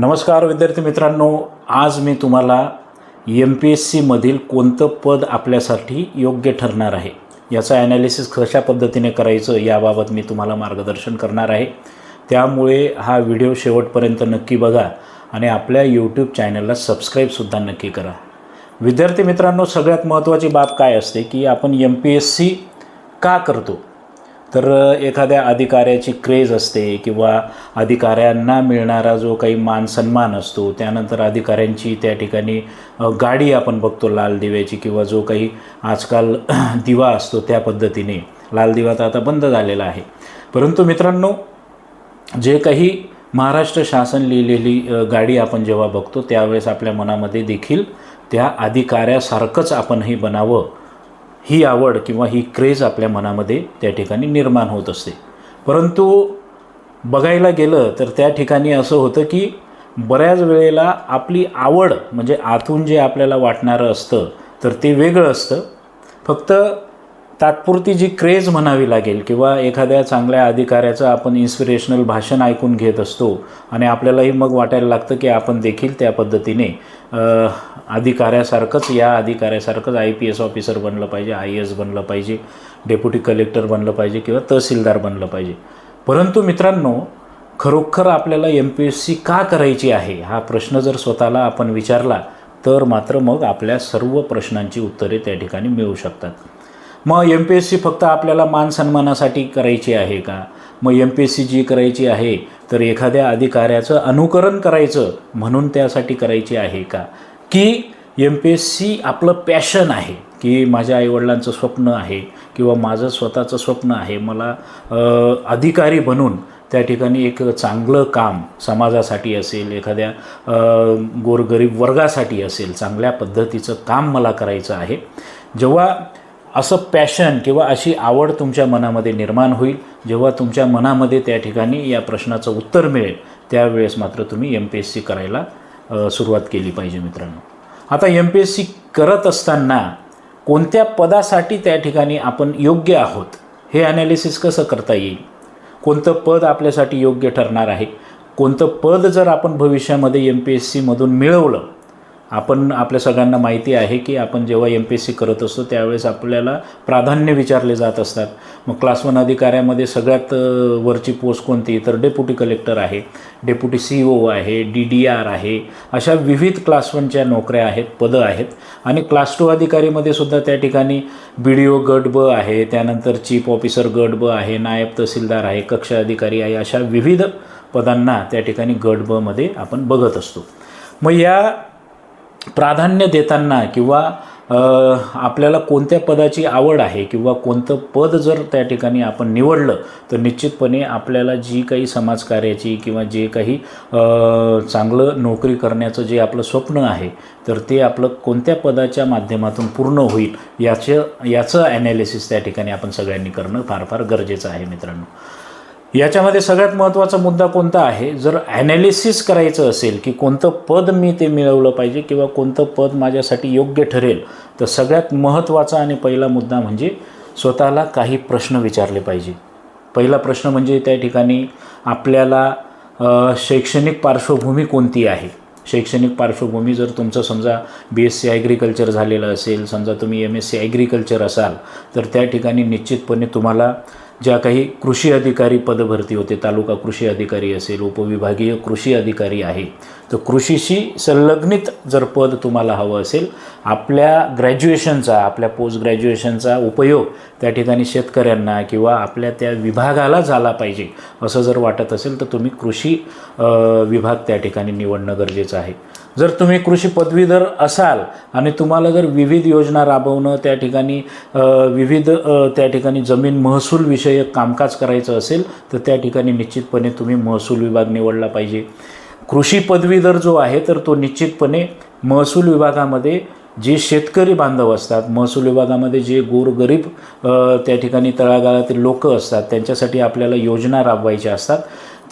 नमस्कार विद्यार्थी मित्रांनो आज मी तुम्हाला एम पी एस सीमधील कोणतं पद आपल्यासाठी योग्य ठरणार आहे? याचं ॲनालिसिस कशा पद्धतीने करायचं याबाबत मी तुम्हाला मार्गदर्शन करणार आहे. त्यामुळे हा व्हिडिओ शेवटपर्यंत नक्की बघा आणि आपल्या यूट्यूब चॅनलला सबस्क्राईबसुद्धा नक्की करा. विद्यार्थी मित्रांनो सगळ्यात महत्त्वाची बाब काय असते की आपण एम पी एस सी का करतो? तर एखाद्या अधिकाऱ्याची क्रेज असते किंवा अधिकाऱ्यांना मिळणारा जो काही मान सन्मान असतो त्यानंतर अधिकाऱ्यांची त्या ठिकाणी गाडी आपण बघतो लाल दिव्याची किंवा जो काही आजकाल दिवा असतो त्या पद्धतीने. लाल दिवा तर आता बंद झालेला आहे. परंतु मित्रांनो जे काही महाराष्ट्र शासन लिहिलेली गाडी आपण जेव्हा बघतो त्यावेळेस आपल्या मनामध्ये देखील त्या अधिकाऱ्यासारखंच आपणही बनावं ही आवड किंवा ही क्रेज आपल्या मनामध्ये त्या ठिकाणी निर्माण होत असते. परंतु बघायला गेलं तर त्या ठिकाणी असं होतं की बऱ्याच वेळेला आपली आवड म्हणजे आतून जे आपल्याला वाटणारं असतं तर ते वेगळं असतं. फक्त तात्पुरती जी क्रेज म्हणावी लागेल किंवा एखाद्या चांगल्या अधिकाऱ्याचं आपण इन्स्पिरेशनल भाषण ऐकून घेत असतो आणि आपल्यालाही मग वाटायला लागतं की आपण देखील त्या पद्धतीने अधिकाऱ्यासारखंच या अधिकाऱ्यासारखंच आय पी एस ऑफिसर बनलं पाहिजे आय एस बनलं पाहिजे डेप्युटी कलेक्टर बनलं पाहिजे किंवा तहसीलदार बनलं पाहिजे. परंतु मित्रांनो खरोखर आपल्याला एम पी एस सी का करायची आहे? हा प्रश्न जर स्वतःला आपण विचारला तर मात्र मग आपल्या सर्व प्रश्नांची उत्तरे त्या ठिकाणी मिळू शकतात. मग एम पी एस सी फक्त आपल्याला मान सन्मानासाठी करायची आहे का? मग एम पी एस सी जी करायची आहे तर एखाद्या अधिकाऱ्याचं अनुकरण करायचं म्हणून त्यासाठी करायची आहे का? की एम पी एस सी आपलं पॅशन आहे की माझ्या आईवडिलांचं स्वप्न आहे किंवा माझं स्वतःचं स्वप्न आहे. मला अधिकारी बनून त्या ठिकाणी एक चांगलं काम समाजासाठी असेल एखाद्या गोरगरीब वर्गासाठी असेल चांगल्या पद्धतीचं काम मला करायचं आहे. जेव्हा असं पॅशन किंवा अशी आवड तुमच्या मनामध्ये निर्माण होईल जेव्हा तुमच्या मनामध्ये त्या ठिकाणी या प्रश्नाचं उत्तर मिळेल त्यावेळेस मात्र तुम्ही एम पी एस सी करायला सुरुवात केली पाहिजे मित्रांनो. आता एम पी एस सी करत असताना कोणत्या पदासाठी त्या ठिकाणी आपण योग्य आहोत? हे ॲनालिसिस कसं करता येईल? कोणतं पद आपल्यासाठी योग्य ठरणार आहे? कोणतं पद जर आपण भविष्यामध्ये एम पी एस सीमधून मिळवलं आपण आपल्या सगळ्यांना माहिती आहे की आपण जेव्हा एम पी एस सी करत असतो त्यावेळेस आपल्याला प्राधान्य विचारले जात असतात. मग क्लास वन अधिकाऱ्यामध्ये सगळ्यात वरची पोस्ट कोणती? तर डेप्युटी कलेक्टर आहे डेप्युटी सी ओ आहे डी डी आर आहे अशा विविध क्लास वनच्या नोकऱ्या आहेत पदं आहेत. आणि क्लास टू अधिकारीमध्ये सुद्धा त्या ठिकाणी बी डी ओ गट ब आहे त्यानंतर चीफ ऑफिसर गट ब आहे नायब तहसीलदार आहे कक्ष अधिकारी आहे अशा विविध पदांना त्या ठिकाणी गट बमध्ये आपण बघत असतो. मग या प्राधान्य देताना किंवा आपल्याला कोणत्या पदाची आवड आहे किंवा कोणतं पद जर त्या ठिकाणी आपण निवडलं तर निश्चितपणे आपल्याला जी काही समाजकार्याची किंवा जे काही चांगलं नोकरी करण्याचं जे आपलं स्वप्न आहे तर ते आपलं कोणत्या पदाच्या माध्यमातून पूर्ण होईल याचं याचं ॲनालिसिस त्या ठिकाणी आपण सगळ्यांनी करणं फार फार गरजेचं आहे मित्रांनो. याच्यामध्ये सगळ्यात महत्त्वाचा मुद्दा कोणता आहे? जर ॲनालिसिस करायचं असेल की कोणतं पद मी ते मिळवलं पाहिजे किंवा कोणतं पद माझ्यासाठी योग्य ठरेल तर सगळ्यात महत्त्वाचा आणि पहिला मुद्दा म्हणजे स्वतःला काही प्रश्न विचारले पाहिजे. पहिला प्रश्न म्हणजे त्या ठिकाणी आपल्याला शैक्षणिक पार्श्वभूमी कोणती आहे? शैक्षणिक पार्श्वभूमी जर तुमचं समजा बी एस सी ॲग्रिकल्चर झालेलं असेल समजा तुम्ही एम एस सी ॲग्रिकल्चर असाल तर त्या ठिकाणी निश्चितपणे तुम्हाला ज्या काही कृषी अधिकारी पदभरती होते तालुका कृषी अधिकारी असेल उपविभागीय कृषी अधिकारी आहे तर कृषीशी संलग्नित जर पद तुम्हाला हवं असेल आपल्या ग्रॅज्युएशनचा आपल्या पोस्ट ग्रॅज्युएशनचा उपयोग त्या ठिकाणी शेतकऱ्यांना किंवा आपल्या त्या विभागाला झाला पाहिजे असं जर वाटत असेल तर तुम्ही कृषी विभाग त्या ठिकाणी निवडणं गरजेचं आहे. जर तुम्ही कृषी पदवीधर असाल आणि तुम्हाला जर विविध योजना राबवणं त्या ठिकाणी विविध त्या ठिकाणी जमीन महसूल विषयक कामकाज करायचं असेल तर त्या ठिकाणी निश्चितपणे तुम्ही महसूल विभाग निवडला पाहिजे. कृषी पदवीधर जो आहे तर तो निश्चितपणे महसूल विभागामध्ये जे शेतकरी बांधव असतात महसूल विभागामध्ये जे गोरगरीब त्या ठिकाणी तळागाळातील लोक असतात त्यांच्यासाठी आपल्याला योजना राबवायच्या असतात.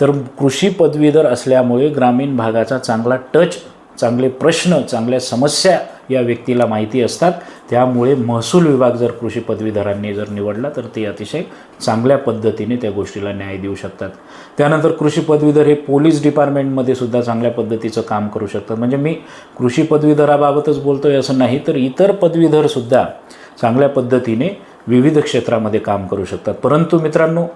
तर कृषी पदवीधर असल्यामुळे ग्रामीण भागाचा चांगला टच चांगले प्रश्न चांगल्या समस्या या व्यक्तीला माहिती असतात. त्यामुळे महसूल विभाग जर कृषी पदवीधरांनी जर निवडला तर ते अतिशय चांगल्या पद्धतीने त्या गोष्टीला न्याय देऊ शकतात. त्यानंतर कृषी पदवीधर हे पोलीस डिपार्टमेंटमध्ये सुद्धा चांगल्या पद्धतीचं काम करू शकतात. म्हणजे मी कृषी पदवीधराबाबतच बोलतो आहे असं नाही तर इतर पदवीधरसुद्धा चांगल्या पद्धतीने विविध क्षेत्रामध्ये काम करू शकतात. परंतु मित्रांनो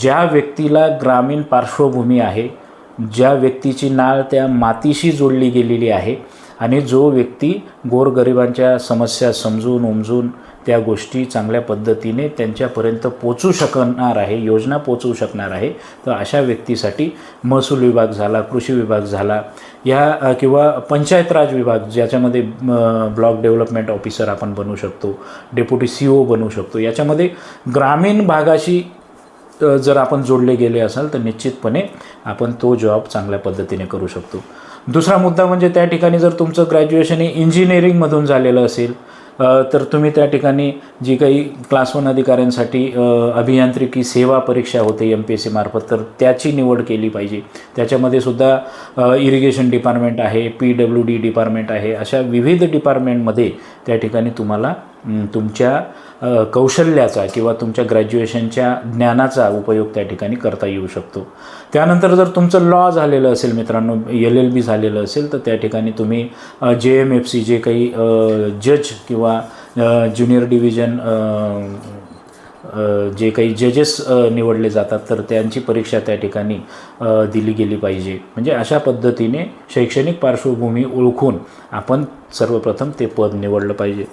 ज्या व्यक्तीला ग्रामीण पार्श्वभूमी आहे ज्या व्यक्तीची नाळ त्या मातीशी जोडली गेलेली आहे आणि जो व्यक्ती गोरगरिबांच्या समस्या समजून उमजून त्या गोष्टी चांगल्या पद्धतीने त्यांच्यापर्यंत पोचू शकणार आहे योजना पोचवू शकणार आहे तर अशा व्यक्तीसाठी महसूल विभाग झाला कृषी विभाग झाला या किंवा पंचायत राज विभाग ज्याच्यामध्ये ब्लॉक डेव्हलपमेंट ऑफिसर आपण बनू शकतो डेप्युटी सी ओ बनवू शकतो याच्यामध्ये ग्रामीण भागाशी जर आपण जोडले गेले असाल तर निश्चितपणे आपण तो जॉब चांगल्या पद्धतीने करू शकतो. दुसरा मुद्दा म्हणजे त्या ठिकाणी जर तुमचं ग्रॅज्युएशन हे इंजिनिअरिंगमधून झालेलं असेल तर तुम्ही त्या ठिकाणी जी काही क्लास वन अधिकाऱ्यांसाठी अभियांत्रिकी सेवा परीक्षा होते एम पी एस सीमार्फत तर त्याची निवड केली पाहिजे. त्याच्यामध्ये सुद्धा इरिगेशन डिपार्टमेंट आहे पी डब्ल्यू डी डिपार्टमेंट आहे अशा विविध डिपार्टमेंटमध्ये त्या ठिकाणी तुम्हाला तुमच्या कौशल्याचा किंवा तुमच्या ग्रॅज्युएशनच्या ज्ञानाचा उपयोग त्या ठिकाणी करता येऊ शकतो. त्यानंतर जर तुमचं लॉ झालेलं असेल मित्रांनो एल एल बी झालेलं असेल तर त्या ठिकाणी तुम्ही जे एम एफ सी जे काही जज किंवा ज्युनियर डिव्हिजन जे काही जजेस निवडले जातात तर त्यांची परीक्षा त्या ठिकाणी दिली गेली पाहिजे. म्हणजे अशा पद्धतीने शैक्षणिक पार्श्वभूमी ओळखून आपण सर्वप्रथम ते पद निवडलं पाहिजे.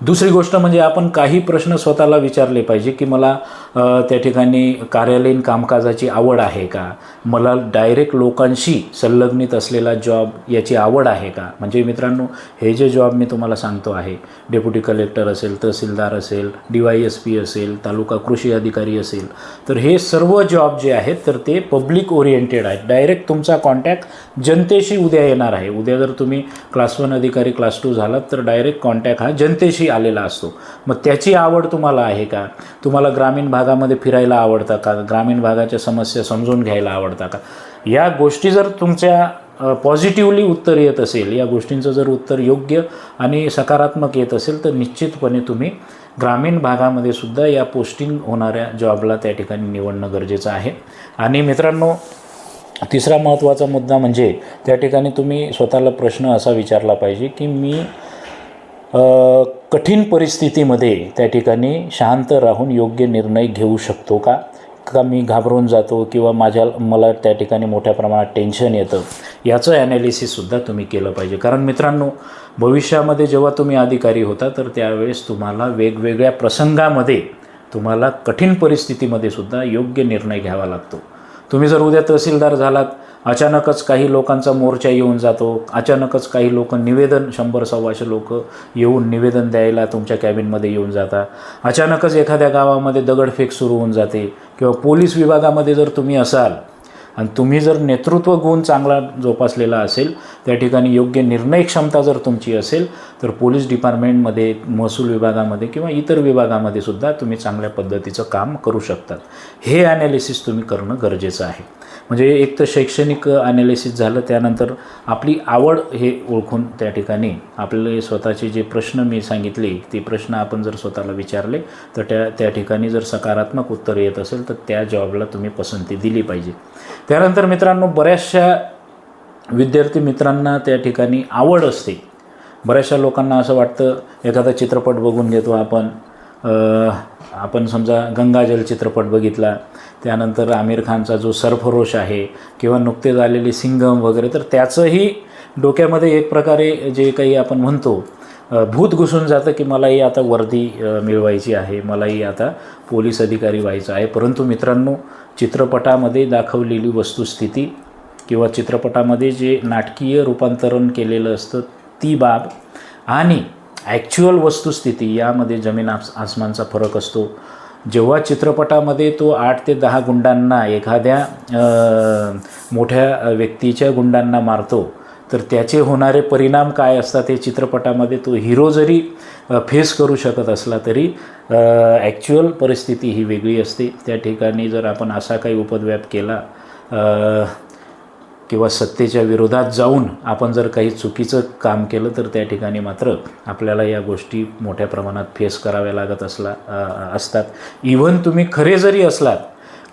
दुसरी गोष्ट म्हणजे आपण काही प्रश्न स्वतःला विचारले पाहिजे की मला त्या ठिकाणी कार्यालयीन कामकाजाची आवड आहे का? मला डायरेक्ट लोकांशी संलग्नित असलेला जॉब याची आवड आहे का? म्हणजे मित्रांनो हे जे जॉब मी तुम्हाला सांगतो आहे डेप्युटी कलेक्टर असेल तहसीलदार असेल डी वाय एस पी असेल तालुका कृषी अधिकारी असेल तर हे सर्व जॉब जे आहेत तर ते पब्लिक ओरिएंटेड आहेत. डायरेक्ट तुमचा कॉन्टॅक्ट जनतेशी उद्या येणार आहे. उद्या जर तुम्ही क्लास वन अधिकारी क्लास टू झालात तर डायरेक्ट कॉन्टॅक्ट हा जनतेशी आलेला असतो. मग त्याची आवड तुम्हाला आहे का? तुम्हाला ग्रामीण भागामध्ये फिरायला आवडतं का? ग्रामीण भागाच्या समस्या समजून घ्यायला आवडतं का? या गोष्टी जर तुमच्या पॉझिटिव्हली उत्तर येत असेल या गोष्टींचं जर उत्तर योग्य आणि सकारात्मक येत असेल तर निश्चितपणे तुम्ही ग्रामीण भागामध्ये सुद्धा या पोस्टिंग होणाऱ्या जॉबला त्या ठिकाणी निवडणं गरजेचं आहे. आणि मित्रांनो तिसरा महत्त्वाचा मुद्दा म्हणजे त्या ठिकाणी तुम्ही स्वतःला प्रश्न असा विचारला पाहिजे की मी कठीण परिस्थितीमध्ये त्या ठिकाणी शांत राहून योग्य निर्णय घेऊ शकतो का? का मी घाबरून जातो किंवा माझ्या मला त्या ठिकाणी मोठ्या प्रमाणात टेन्शन येतं? याचं ॲनालिसिससुद्धा तुम्ही केलं पाहिजे. कारण मित्रांनो भविष्यामध्ये जेव्हा तुम्ही अधिकारी होता तर त्यावेळेस तुम्हाला वेगवेगळ्या प्रसंगामध्ये तुम्हाला कठीण परिस्थितीमध्ये सुद्धा योग्य निर्णय घ्यावा लागतो. तुम्ही जर उद्या तहसीलदार झालात अचानकच काही लोकांचा मोर्चा येऊन जातो अचानकच काही लोक निवेदन शंभर सव्वाशे लोक येऊन निवेदन द्यायला तुमच्या कॅबिनमध्ये येऊन जातात अचानकच एखाद्या गावामध्ये दगडफेक सुरू होऊन जाते किंवा पोलीस विभागामध्ये जर तुम्ही असाल आणि तुम्ही जर नेतृत्व गुण चांगला जोपासलेला असेल त्या ठिकाणी योग्य निर्णय क्षमता जर तुमची असेल तर पोलीस डिपार्टमेंटमध्ये महसूल विभागामध्ये किंवा इतर विभागामध्ये सुद्धा तुम्ही चांगल्या पद्धतीचं काम करू शकतात. हे ॲनालिसिस तुम्ही करणं गरजेचं आहे. म्हणजे एक तर शैक्षणिक ॲनालिसिस झालं त्यानंतर आपली आवड हे ओळखून त्या ठिकाणी आपले स्वतःचे जे प्रश्न मी सांगितले ते प्रश्न आपण जर स्वतःला विचारले तर त्या त्या ठिकाणी जर सकारात्मक उत्तर येत असेल तर त्या जॉबला तुम्ही पसंती दिली पाहिजे. त्यानंतर मित्रांनो बऱ्याचशा विद्यार्थी मित्रांना त्या ठिकाणी आवड असते. बऱ्याचशा लोकांना असं वाटतं एखादा चित्रपट बघून घेतो आपण आपण समजा गंगाजल चित्रपट बघितला त्यानंतर आमिर खानचा जो सरफरोश आहे किंवा नुकतेच आलेली सिंगम वगैरे तर त्याचंही डोक्यामध्ये एक प्रकारे जे काही आपण म्हणतो भूत घुसून जातं की मलाही आता वर्दी मिळवायची आहे मलाही आता पोलीस अधिकारी व्हायचं आहे. परंतु मित्रांनो चित्रपटामध्ये दाखवलेली वस्तुस्थिती किंवा चित्रपटामध्ये जे नाटकीय रूपांतरण केलेलं असतं ती बाब आणि ॲक्च्युअल वस्तुस्थिती यामध्ये जमीन आस आसमानचा फरक असतो. जेव्हा चित्रपटामध्ये तो आठ ते दहा गुंडांना एखाद्या मोठ्या व्यक्तीच्या गुंडांना मारतो तर त्याचे होणारे परिणाम काय असतात हे चित्रपटामध्ये तो हिरो जरी फेस करू शकत असला तरी ॲक्च्युअल परिस्थिती ही वेगळी असते. त्या ठिकाणी जर आपण असा काही उपद्व्याप केला किंवा सत्तेच्या विरोधात जाऊन आपण जर काही चुकीचं काम केलं तर त्या ठिकाणी मात्र आपल्याला या गोष्टी मोठ्या प्रमाणात फेस कराव्या लागत असला असतात. इव्हन तुम्ही खरे जरी असलात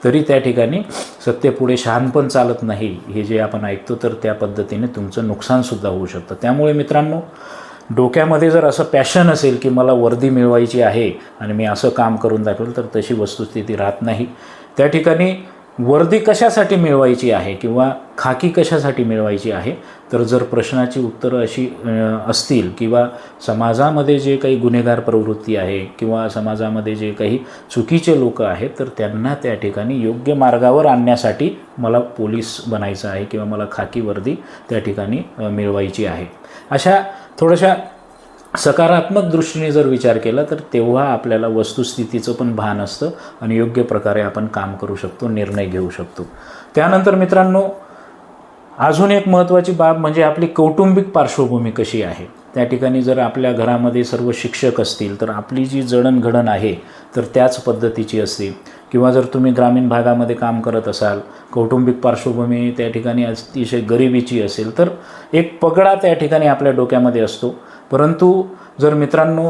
तरी त्या ठिकाणी सत्तेपुढे शहाणपण चालत नाही हे जे आपण ऐकतो तर त्या पद्धतीने तुमचं नुकसानसुद्धा होऊ शकतं. त्यामुळे मित्रांनो डोक्यामध्ये जर असं पॅशन असेल की मला वर्दी मिळवायची आहे आणि मी असं काम करून दाखवेल तर तशी वस्तुस्थिती राहत नाही. त्या ठिकाणी वर्दी कशासाठी मिळवायची आहे किंवा खाकी कशासाठी मिळवायची आहे? तर जर प्रश्नाची उत्तरं अशी असतील किंवा समाजामध्ये जे काही गुन्हेगार प्रवृत्ती आहे किंवा समाजामध्ये जे काही चुकीचे लोक आहेत तर त्यांना त्या ठिकाणी योग्य मार्गावर आणण्यासाठी मला पोलीस बनायचं आहे किंवा मला खाकी वर्दी त्या ठिकाणी मिळवायची आहे. अशा थोड्याशा सकारात्मक दृष्टीने जर विचार केला तर तेव्हा आपल्याला वस्तुस्थितीचं पण भान असतं आणि योग्य प्रकारे आपण काम करू शकतो निर्णय घेऊ शकतो. त्यानंतर मित्रांनो अजून एक महत्त्वाची बाब म्हणजे आपली कौटुंबिक पार्श्वभूमी कशी आहे? त्या ठिकाणी जर आपल्या घरामध्ये सर्व शिक्षक असतील तर आपली जी जडणघडण आहे तर त्याच पद्धतीची असते. किंवा जर तुम्ही ग्रामीण भागामध्ये काम करत असाल कौटुंबिक पार्श्वभूमी त्या ठिकाणी अतिशय गरिबीची असेल तर एक पगडा त्या ठिकाणी आपल्या डोक्यामध्ये असतो. परंतु जर मित्रांनो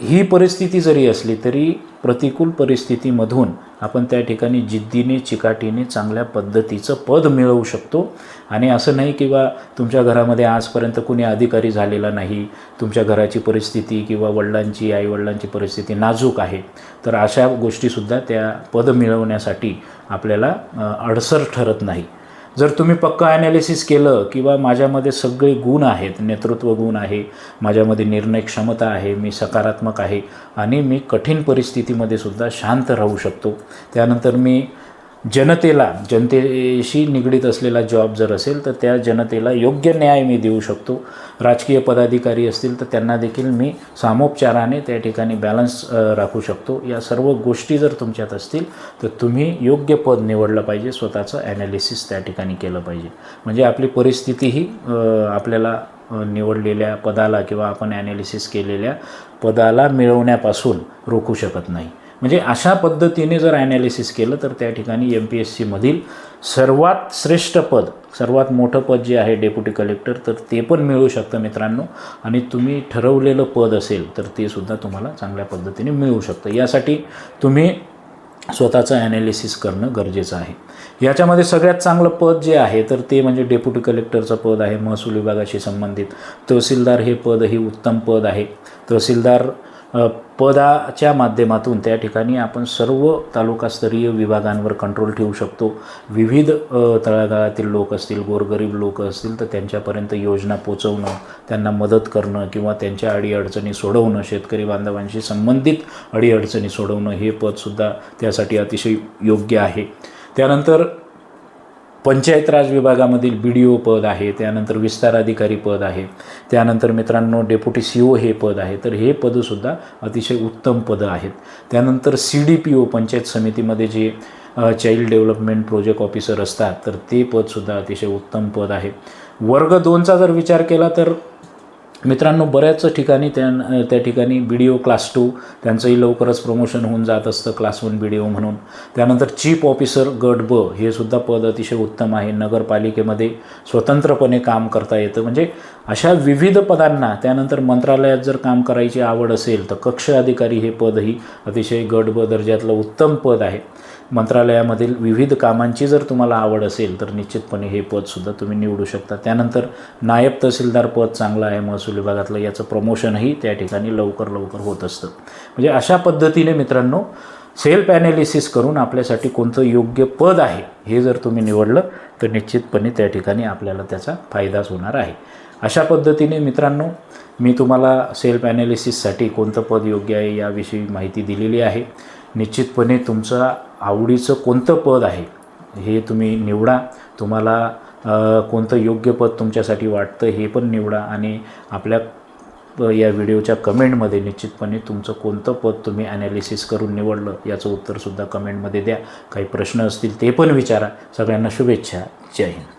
ही परिस्थिती जरी असली तरी प्रतिकूल परिस्थितीमधून आपण त्या ठिकाणी जिद्दीने चिकाटीने चांगल्या पद्धतीचं पद मिळवू शकतो. आणि असं नाही किंवा तुमच्या घरामध्ये आजपर्यंत कुणी अधिकारी झालेला नाही तुमच्या घराची परिस्थिती किंवा वडिलांची आईवडिलांची परिस्थिती नाजूक आहे. तर अशा गोष्टीसुद्धा त्या पद मिळवण्यासाठी आपल्याला अडसर ठरत नाही. जर तुम्ही पक्का ॲनालिसिस केलं किंवा माझ्यामध्ये सगळे गुण आहेत नेतृत्व गुण आहे माझ्यामध्ये निर्णय क्षमता आहे मी सकारात्मक आहे आणि मी कठीण परिस्थितीमध्ये सुद्धा शांत राहू शकतो. त्यानंतर मी जनतेला जनतेशी निगडीत असलेला जॉब जर असेल तर त्या जनतेला योग्य न्याय मी देऊ शकतो. राजकीय पदाधिकारी असतील तर त्यांना देखील मी सामोपचाराने त्या ठिकाणी बॅलन्स राखू शकतो. या सर्व गोष्टी जर तुमच्यात असतील तर तुम्ही योग्य पद निवडलं पाहिजे. स्वतःचं ॲनालिसिस त्या ठिकाणी केलं पाहिजे. म्हणजे आपली परिस्थितीही आपल्याला निवडलेल्या पदाला किंवा आपण ॲनालिसिस केलेल्या पदाला मिळवण्यापासून रोखू शकत नाही. म्हणजे अशा पद्धतीने जर ॲनालिसिस केलं तर त्या ठिकाणी एम पी एस सीमधील सर्वात श्रेष्ठ पद सर्वात मोठं पद जे आहे डेप्युटी कलेक्टर तर ते पण मिळू शकतं मित्रांनो. आणि तुम्ही ठरवलेलं पद असेल तर ते सुद्धा तुम्हाला चांगल्या पद्धतीने मिळू शकतं. यासाठी तुम्ही स्वतःचं ॲनालिसिस करणं गरजेचं आहे. याच्यामध्ये सगळ्यात चांगलं पद जे आहे तर ते म्हणजे डेप्युटी कलेक्टरचं पद आहे महसूल विभागाशी संबंधित. तहसीलदार हे पद ही उत्तम पद आहे. तहसीलदार पदाच्या माध्यमातून त्या ठिकाणी आपण सर्व तालुकास्तरीय विभागांवर कंट्रोल ठेवू शकतो. विविध तळागाळातील लोक असतील गोरगरीब लोक असतील तर त्यांच्यापर्यंत योजना पोचवणं त्यांना मदत करणं किंवा त्यांच्या अडीअडचणी सोडवणं शेतकरी बांधवांशी संबंधित अडीअडचणी सोडवणं हे पदसुद्धा त्यासाठी अतिशय योग्य आहे. त्यानंतर पंचायत राज विभागामधील बी डी ओ पद आहे त्यानंतर विस्तार अधिकारी पद आहे त्यानंतर मित्रांनो डेप्युटी सी ओ हे पद आहे. तर हे पदसुद्धा अतिशय उत्तम पदं आहेत. त्यानंतर C D P O panchayat समितीमध्ये जे चाइल्ड डेव्हलपमेंट प्रोजेक्ट ऑफिसर असतात तर ते पदसुद्धा अतिशय उत्तम पद आहे. वर्ग दोनचा जर विचार केला तर मित्रांनो बऱ्याच ठिकाणी त्या त्या ठिकाणी B D O class two त्यांचंही लवकरच प्रमोशन होऊन जात असतं class one B D O म्हणून. त्यानंतर चीफ ऑफिसर गट ब हे सुद्धा पद अतिशय उत्तम आहे. नगरपालिकेमध्ये स्वतंत्रपणे काम करता येतं. म्हणजे अशा विविध पदांना त्यानंतर मंत्रालयात जर काम करायची आवड असेल तर कक्ष अधिकारी हे पदही अतिशय गट ब दर्जातलं उत्तम पद आहे. मंत्रालयामधील विविध कामांची जर तुम्हाला आवड असेल तर निश्चितपणे हे पदसुद्धा तुम्ही निवडू शकता. त्यानंतर नायब तहसीलदार पद चांगलं आहे महसूल विभागातलं याचं प्रमोशनही त्या ठिकाणी लवकर लवकर होत असतं. म्हणजे अशा पद्धतीने मित्रांनो सेल्फ ॲनालिसिस करून आपल्यासाठी कोणतं योग्य पद आहे हे जर तुम्ही निवडलं तर निश्चितपणे त्या ठिकाणी आपल्याला त्याचा फायदाच होणार आहे. अशा पद्धतीने मित्रांनो मी तुम्हाला सेल्फ ॲनालिसिससाठी कोणतं पद योग्य आहे याविषयी माहिती दिलेली आहे. निश्चितपणे तुमचं आवडीचं कोणतं पद आहे हे तुम्ही निवडा. तुम्हाला कोणतं योग्य पद तुमच्यासाठी वाटतं हे पण निवडा आणि आपल्या या व्हिडिओच्या कमेंटमध्ये निश्चितपणे तुमचं कोणतं पद तुम्ही ॲनालिसिस करून निवडलं याचं उत्तरसुद्धा कमेंटमध्ये द्या. काही प्रश्न असतील ते पण विचारा. सगळ्यांना शुभेच्छा. जय हिंद.